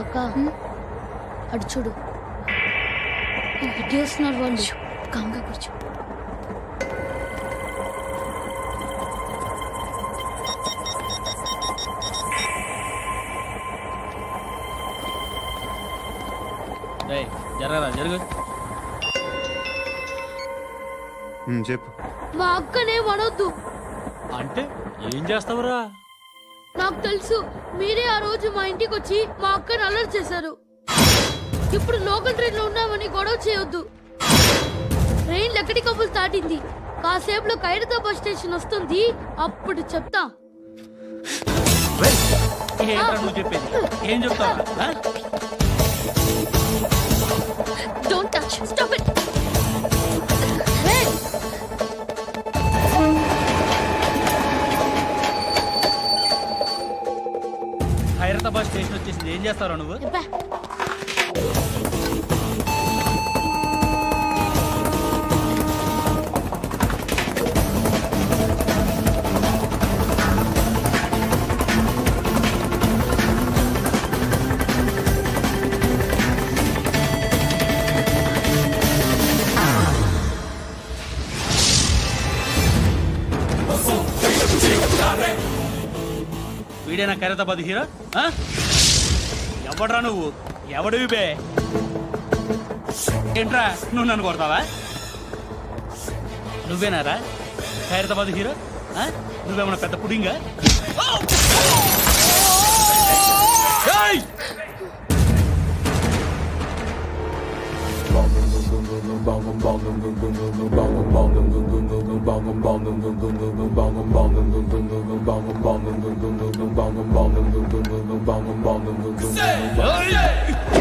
అక్క అటు చూడు. ఇటు వస్తున్నారు వాళ్ళు కామ్గా కూర్చో. జరగరా జరుగు. చెప్పు. మా అక్కనే వడొద్దు అంటే ఏం చేస్తావురా? నాకు తెలుసు. మీరే ఆ రోజు మా ఇంటికి వచ్చి మా అక్కని అలర్ట్ చేశారు. ఇప్పుడు లోకల్ ట్రైన్లో ఉన్నామని గొడవ చేయొద్దు. ట్రైన్ లక్కడి కబుల్ దాటింది. కాసేపులో ఖైరతాబాద్ స్టేషన్ వస్తుంది. అప్పుడు చెప్తా. ఏం చెప్తావు don't touch stop it Hyderabad station వచ్చేసింది. ఏం చేస్తారా నువ్వు? చెప్పా వీడేనా ఖైరతాబాద్ హీరో ఎవడరా నువ్వు? ఎవడు బే? ఏంట్రా నువ్వు నన్ను కొడతావా? నువ్వేనారా? ఖైరతాబాద్ హీరో నువ్వేమన్నా పెద్ద పుడింగా? Say, oh yeah!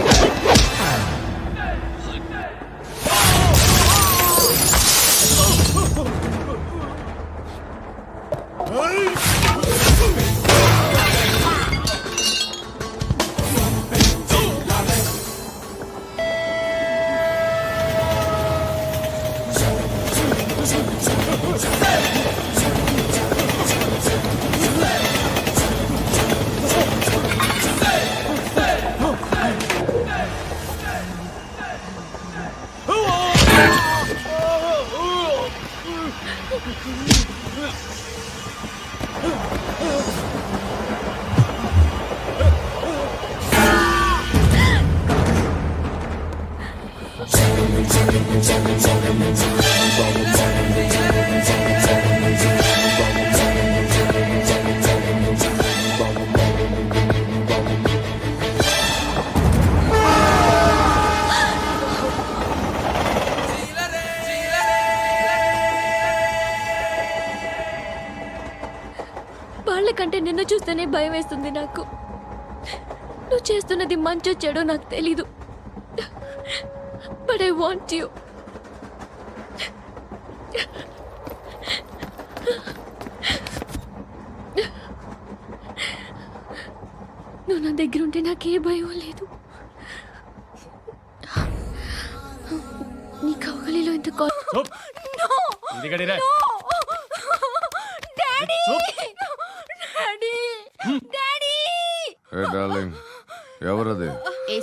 చూస్తేనే భయం వేస్తుంది నాకు. నువ్వు చేస్తున్నది మంచో చెడో నాకు తెలీదు. బట్ ఐ వాంట్ యూ నువ్వు నా దగ్గర ఉంటే నాకే భయం లేదు. నీ కౌగలిలో ఎంత కా- చూప్. ఇదిగడిరా. డాడీ చూప్. డాడీ డాడీ ఏ డార్లింగ్ ఎవరది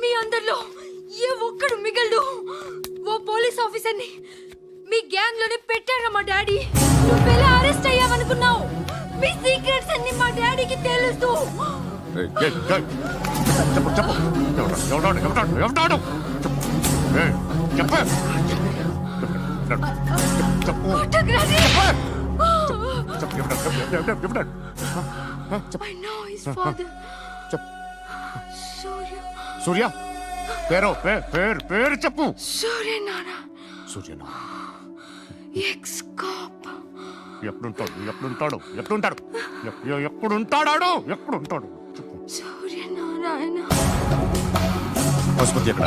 మీ అందరిలో ఏ ఒక్కడు మిగలడు. ఓ పోలీస్ ఆఫీసర్ని మీ గ్యాంగ్లోనే పెట్టారా మా డాడీ? నువ్వెలా అరెస్ట్ అయ్యావనుకున్నావు? మీ సీక్రెట్స్ అన్ని మా డాడీకి తెలుసు. చెప్పు చెప్పు. ఎవడా- ఎవడాడు ఎవడాడు ఎవడాడు చెప్పు. చెప్పు. చెప్పు. చెప్పు. చెప్పు ఫాదర్ చెప్పు. సూర్య. సూర్య పేరు పేరు పేరు పేరు చెప్పు. సూర్యనారాయణ సూర్యనా? ఎక్స్ కాప్ ఎప్పుడుంటాడు? ఎప్పుడుంటాడు? ఎప్పుడుంటాడు? ఎప్- ఎప్పుడుంటాడాడు? ఎప్పుడుంటాడు? చెప్పు. సూర్యనారాయణ. పశుపతి ఎక్కడ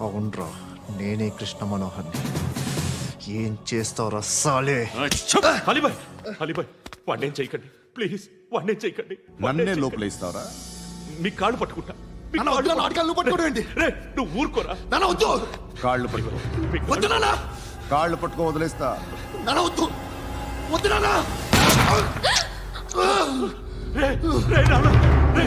అవునరా నేనే కృష్ణ మనోహర్ని ఏం చేస్తావురా సాలే? అలీబాయ్ అలీబాయ్ వాడినేం చేయకండి. ప్లీజ్ వాడినేం చేయకండి. నన్నే లోపల ఇస్తావరా మీ కాళ్ళు పట్టుకుంటా. మీ నాన్న వద్దు, నాన్న అడగాలి, నువ్వు పట్టుకోవడం ఏంటి? రే నువ్వు ఊరుకోరా. నాన్న వద్దు. కాళ్ళు పట్టుకో. మీ వద్దు నాన్న. కాళ్ళు పట్టుకో వదిలేస్తా. నాన్న వద్దు. వద్దు నాన్న. రే రే నాన్న రే.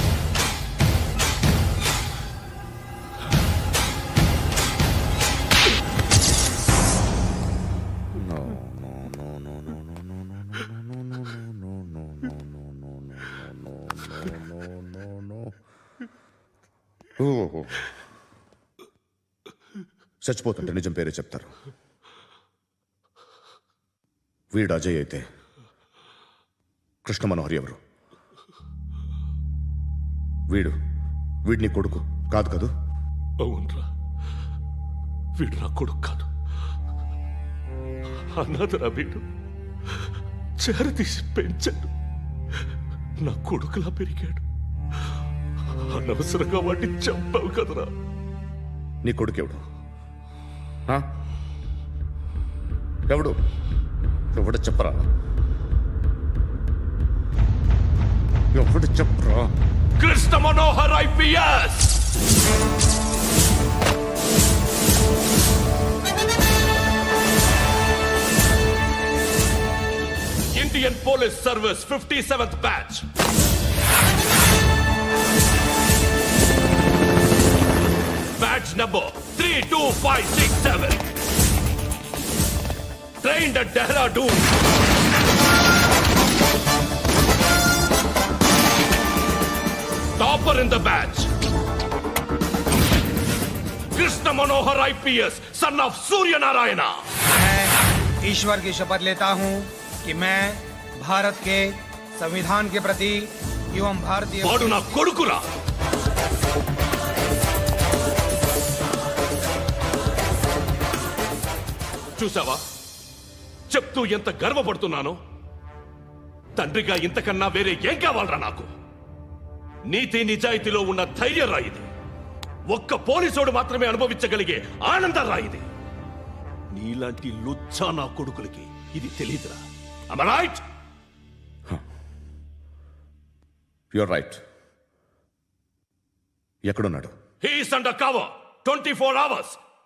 ఓహో. చచ్చిపోతుంటే నిజం పేరే చెప్తారు. వీడు అజయ్ అయితే కృష్ణ మనోహర్ ఎవరు? వీడు వీడిని కొడుకు కాదు కదూ? అవునరా. వీడు నా కొడుకు కాదు. అన్నదరా వీడు. చేరతీసి పెంచాడు. నా కొడుకులా పెరిగాడు. అనవసరంగా వాడిని చంపావు కదరా. నీ కొడుకు ఎవడు ఆ? ఎవడు? ఎవడు చెప్పరా? ఎవడు చెప్పరా? Krishna Manohar IPS Indian police service fifty seventh batch. batch number three two five six seven trained at Dehradun topper in the batch Krishna Manohar IPS son of Suryanarayana मैं ईश्वर की शपथ लेता हूँ कि मैं भारत के संविधान के प्रति एवं भारतीय చూసావా చెప్తూ ఎంత గర్వపడుతున్నానో? తండ్రిగా ఇంతకన్నా వేరే ఏం కావాలరా నాకు? నీతి నిజాయితీలో ఉన్న ధైర్యం రా ఇది. ఒక్క పోలీసోడు మాత్రమే అనుభవించగలిగే ఆనందం రా ఇది. నీలాంటి లుచ్చా నా కొడుకులకి ఇది తెలియదురా రైట్ యువర్ రైట్ ఎక్కడున్నాడు? He's